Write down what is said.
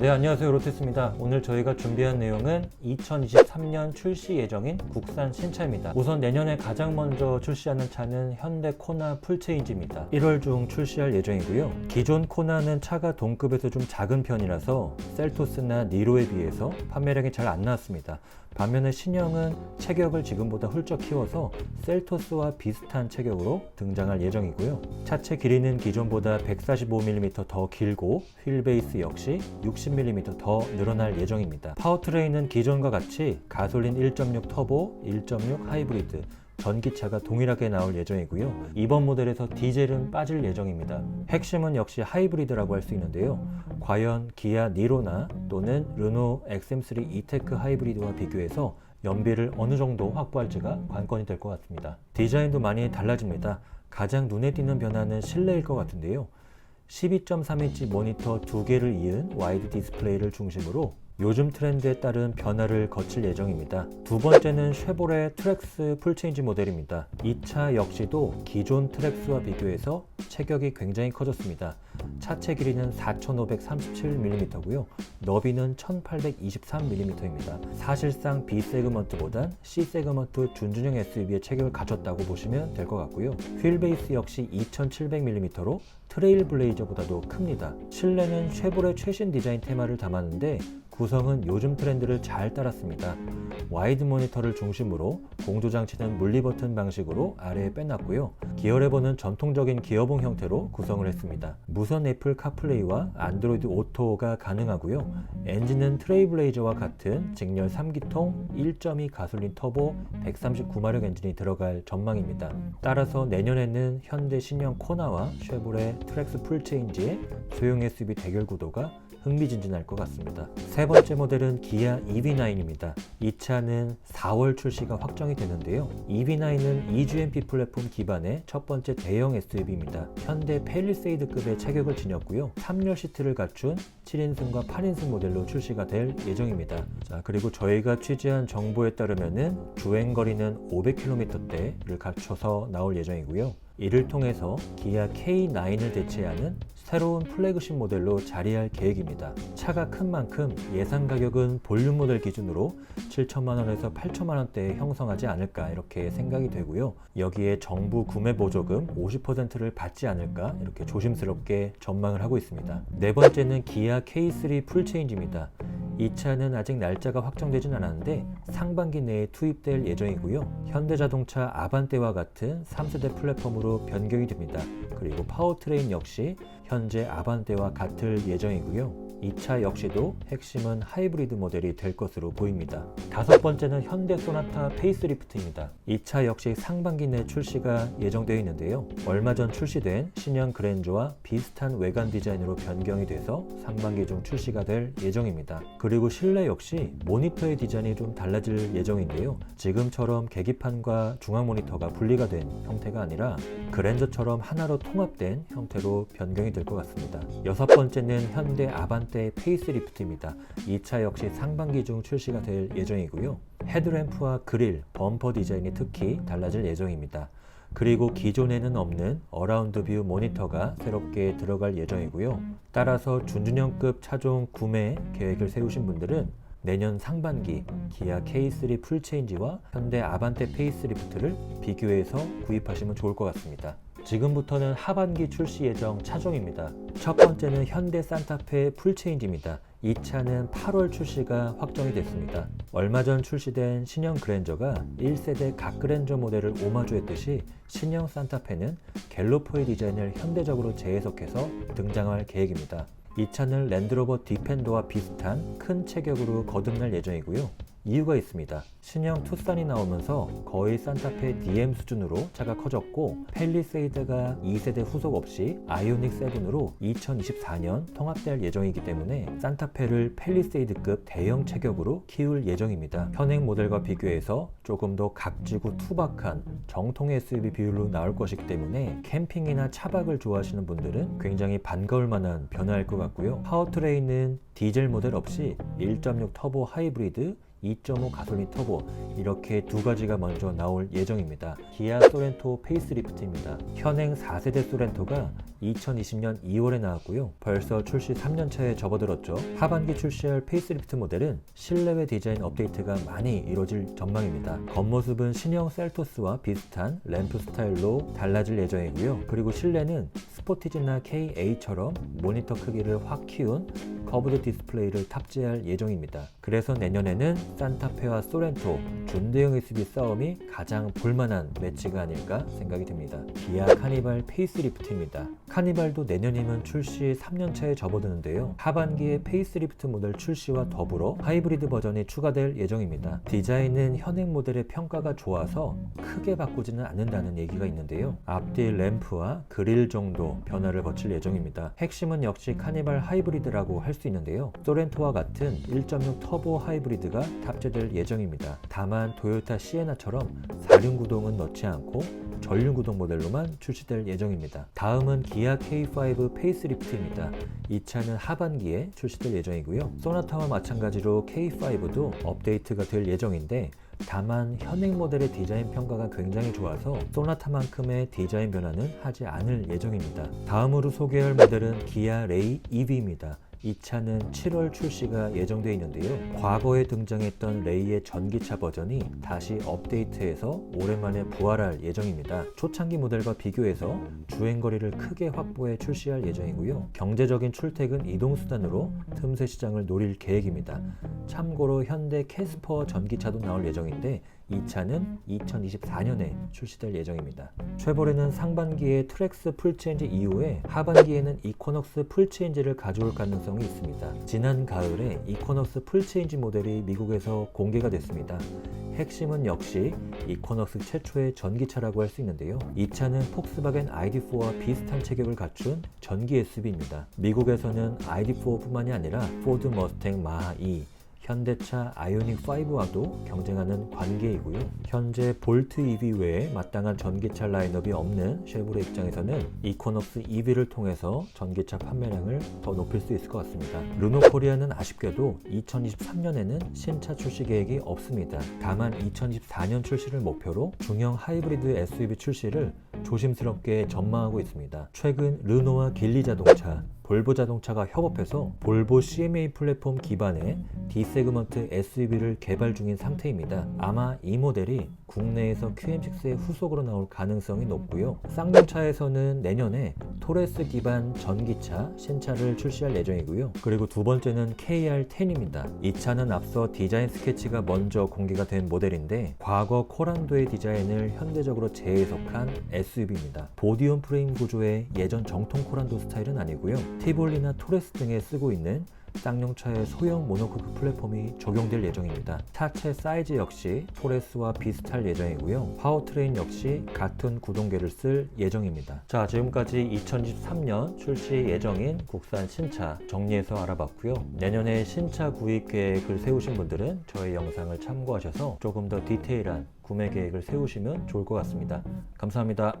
네, 안녕하세요. 로테스입니다. 오늘 저희가 준비한 내용은 2023년 출시 예정인 국산 신차입니다. 우선 내년에 가장 먼저 출시하는 차는 현대 코나 풀체인지입니다. 1월 중 출시할 예정이고요. 기존 코나는 차가 동급에서 좀 작은 편이라서 셀토스나 니로에 비해서 판매량이 잘 안 나왔습니다. 반면에 신형은 체격을 지금보다 훌쩍 키워서 셀토스와 비슷한 체격으로 등장할 예정이고요. 차체 길이는 기존보다 145mm 더 길고 휠 베이스 역시 60mm 더 늘어날 예정입니다. 파워트레인은 기존과 같이 가솔린 1.6 터보, 1.6 하이브리드, 전기차가 동일하게 나올 예정이고요. 이번 모델에서 디젤은 빠질 예정입니다. 핵심은 역시 하이브리드라고 할 수 있는데요. 과연 기아 니로나 또는 르노 XM3 이테크 하이브리드와 비교해서 연비를 어느 정도 확보할지가 관건이 될 것 같습니다. 디자인도 많이 달라집니다. 가장 눈에 띄는 변화는 실내일 것 같은데요. 12.3인치 모니터 두 개를 이은 와이드 디스플레이를 중심으로 요즘 트렌드에 따른 변화를 거칠 예정입니다. 두 번째는 쉐보레 트랙스 풀체인지 모델입니다. 이 차 역시도 기존 트랙스와 비교해서 체격이 굉장히 커졌습니다. 차체 길이는 4,537mm고요. 너비는 1,823mm입니다. 사실상 B 세그먼트보단 C 세그먼트 준준형 SUV의 체격을 갖췄다고 보시면 될 것 같고요. 휠 베이스 역시 2,700mm로 트레일 블레이저보다도 큽니다. 실내는 쉐보레 최신 디자인 테마를 담았는데 구성은 요즘 트렌드를 잘 따랐습니다. 와이드 모니터를 중심으로 공조 장치는 물리 버튼 방식으로 아래에 빼놨고요. 기어 레버는 전통적인 기어봉 형태로 구성을 했습니다. 무선 애플 카플레이와 안드로이드 오토가 가능하고요. 엔진은 트레이블레이저와 같은 직렬 3기통 1.2 가솔린 터보 139마력 엔진이 들어갈 전망입니다. 따라서 내년에는 현대 신형 코나와 쉐보레 트랙스 풀체인지의 소형 SUV 대결 구도가 흥미진진할 것 같습니다. 세 번째 모델은 기아 EV9입니다. 이 차는 4월 출시가 확정이 되는데요. EV9은 EGMP 플랫폼 기반의 첫 번째 대형 SUV입니다. 현대 펠리세이드급의 체격을 지녔고요. 3열 시트를 갖춘 7인승과 8인승 모델로 출시가 될 예정입니다. 자, 그리고 저희가 취재한 정보에 따르면은 주행 거리는 500km대를 갖춰서 나올 예정이고요. 이를 통해서 기아 K9을 대체하는 새로운 플래그십 모델로 자리할 계획입니다. 차가 큰 만큼 예상 가격은 볼륨 모델 기준으로 7천만 원에서 8천만 원대에 형성하지 않을까 이렇게 생각이 되고요. 여기에 정부 구매 보조금 50%를 받지 않을까 이렇게 조심스럽게 전망을 하고 있습니다. 네 번째는 기아 K3 풀체인지입니다. 이 차는 아직 날짜가 확정되진 않았는데 상반기 내에 투입될 예정이고요. 현대자동차 아반떼와 같은 3세대 플랫폼으로 변경이 됩니다. 그리고 파워트레인 역시 현재 아반떼와 같을 예정이고요. 이차 역시도 핵심은 하이브리드 모델이 될 것으로 보입니다. 다섯 번째는 현대 소나타 페이스리프트입니다. 이차 역시 상반기 내 출시가 예정되어 있는데요. 얼마 전 출시된 신형 그랜저와 비슷한 외관 디자인으로 변경이 돼서 상반기 중 출시가 될 예정입니다. 그리고 실내 역시 모니터의 디자인이 좀 달라질 예정인데요. 지금처럼 계기판과 중앙 모니터가 분리가 된 형태가 아니라 그랜저처럼 하나로 통합된 형태로 변경이 될 것 같습니다. 여섯 번째는 현대 아반떼 페이스리프트입니다. 이 차 역시 상반기 중 출시가 될 예정이고요. 헤드램프와 그릴, 범퍼 디자인이 특히 달라질 예정입니다. 그리고 기존에는 없는 어라운드 뷰 모니터가 새롭게 들어갈 예정이고요. 따라서 준준형급 차종 구매 계획을 세우신 분들은 내년 상반기 기아 K3 풀체인지와 현대 아반떼 페이스리프트를 비교해서 구입하시면 좋을 것 같습니다. 지금부터는 하반기 출시 예정 차종입니다. 첫 번째는 현대 산타페 풀체인지입니다. 이 차는 8월 출시가 확정이 됐습니다. 얼마 전 출시된 신형 그랜저가 1세대 각 그랜저 모델을 오마주했듯이 신형 산타페는 갤로포의 디자인을 현대적으로 재해석해서 등장할 계획입니다. 이 차는 랜드로버 디펜더와 비슷한 큰 체격으로 거듭날 예정이고요. 이유가 있습니다. 신형 투싼이 나오면서 거의 산타페 DM 수준으로 차가 커졌고 펠리세이드가 2세대 후속 없이 아이오닉 7으로 2024년 통합될 예정이기 때문에 산타페를 펠리세이드급 대형 체격으로 키울 예정입니다. 현행 모델과 비교해서 조금 더 각지고 투박한 정통 SUV 비율로 나올 것이기 때문에 캠핑이나 차박을 좋아하시는 분들은 굉장히 반가울 만한 변화일 것 같고요. 파워트레인은 디젤 모델 없이 1.6 터보 하이브리드 2.5 가솔린 터보 이렇게 두 가지가 먼저 나올 예정입니다. 기아 소렌토 페이스리프트입니다. 현행 4세대 소렌토가 2020년 2월에 나왔고요. 벌써 출시 3년 차에 접어들었죠. 하반기 출시할 페이스리프트 모델은 실내외 디자인 업데이트가 많이 이루어질 전망입니다. 겉모습은 신형 셀토스와 비슷한 램프 스타일로 달라질 예정이고요. 그리고 실내는 스포티지나 KA처럼 모니터 크기를 확 키운 커브드 디스플레이를 탑재할 예정입니다. 그래서 내년에는 산타페와 소렌토, 준대형 SUV 싸움이 가장 볼만한 매치가 아닐까 생각이 듭니다. 기아 카니발 페이스리프트입니다. 카니발도 내년이면 출시 3년 차에 접어드는데요. 하반기에 페이스리프트 모델 출시와 더불어 하이브리드 버전이 추가될 예정입니다. 디자인은 현행 모델의 평가가 좋아서 크게 바꾸지는 않는다는 얘기가 있는데요. 앞뒤 램프와 그릴 정도 변화를 거칠 예정입니다. 핵심은 역시 카니발 하이브리드라고 할 수 있는데요. 소렌토와 같은 1.6 터보 하이브리드가 탑재될 예정입니다. 다만 도요타 시에나처럼 4륜 구동은 넣지 않고 전륜 구동 모델로만 출시될 예정입니다. 다음은 기아 K5 페이스리프트입니다. 이 차는 하반기에 출시될 예정이고요. 소나타와 마찬가지로 K5도 업데이트가 될 예정인데 다만 현행 모델의 디자인 평가가 굉장히 좋아서 소나타만큼의 디자인 변화는 하지 않을 예정입니다. 다음으로 소개할 모델은 기아 레이 EV입니다. 이 차는 7월 출시가 예정되어 있는데요. 과거에 등장했던 레이의 전기차 버전이 다시 업데이트해서 오랜만에 부활할 예정입니다. 초창기 모델과 비교해서 주행거리를 크게 확보해 출시할 예정이고요. 경제적인 출퇴근 이동수단으로 틈새 시장을 노릴 계획입니다. 참고로 현대 캐스퍼 전기차도 나올 예정인데 이 차는 2024년에 출시될 예정입니다. 쉐보레는 상반기에 트랙스 풀체인지 이후에 하반기에는 이코넉스 풀체인지를 가져올 가능성이 있습니다. 지난 가을에 이코넉스 풀체인지 모델이 미국에서 공개가 됐습니다. 핵심은 역시 이코넉스 최초의 전기차라고 할 수 있는데요. 이 차는 폭스바겐 ID4와 비슷한 체격을 갖춘 전기 SUV입니다. 미국에서는 ID4뿐만이 아니라 포드 머스탱 마하 2, 현대차 아이오닉 5와도 경쟁하는 관계이고요. 현재 볼트 EV 외에 마땅한 전기차 라인업이 없는 쉐보레 입장에서는 이코넉스 EV를 통해서 전기차 판매량을 더 높일 수 있을 것 같습니다. 르노 코리아는 아쉽게도 2023년에는 신차 출시 계획이 없습니다. 다만 2024년 출시를 목표로 중형 하이브리드 SUV 출시를 조심스럽게 전망하고 있습니다. 최근 르노와 길리 자동차, 볼보 자동차가 협업해서 볼보 CMA 플랫폼 기반의 D 세그먼트 SUV를 개발 중인 상태입니다. 아마 이 모델이 국내에서 QM6의 후속으로 나올 가능성이 높고요. 쌍용차에서는 내년에 토레스 기반 전기차 신차를 출시할 예정이고요. 그리고 두 번째는 KR10입니다. 이 차는 앞서 디자인 스케치가 먼저 공개가 된 모델인데 과거 코란도의 디자인을 현대적으로 재해석한 SUV입니다. 보디온 프레임 구조의 예전 정통 코란도 스타일은 아니고요. 티볼리나 토레스 등에 쓰고 있는 쌍용차의 소형 모노코크 플랫폼이 적용될 예정입니다. 차체 사이즈 역시 토레스와 비슷할 예정이고요. 파워트레인 역시 같은 구동계를 쓸 예정입니다. 자, 지금까지 2023년 출시 예정인 국산 신차 정리해서 알아봤고요. 내년에 신차 구입 계획을 세우신 분들은 저희 영상을 참고하셔서 조금 더 디테일한 구매 계획을 세우시면 좋을 것 같습니다. 감사합니다.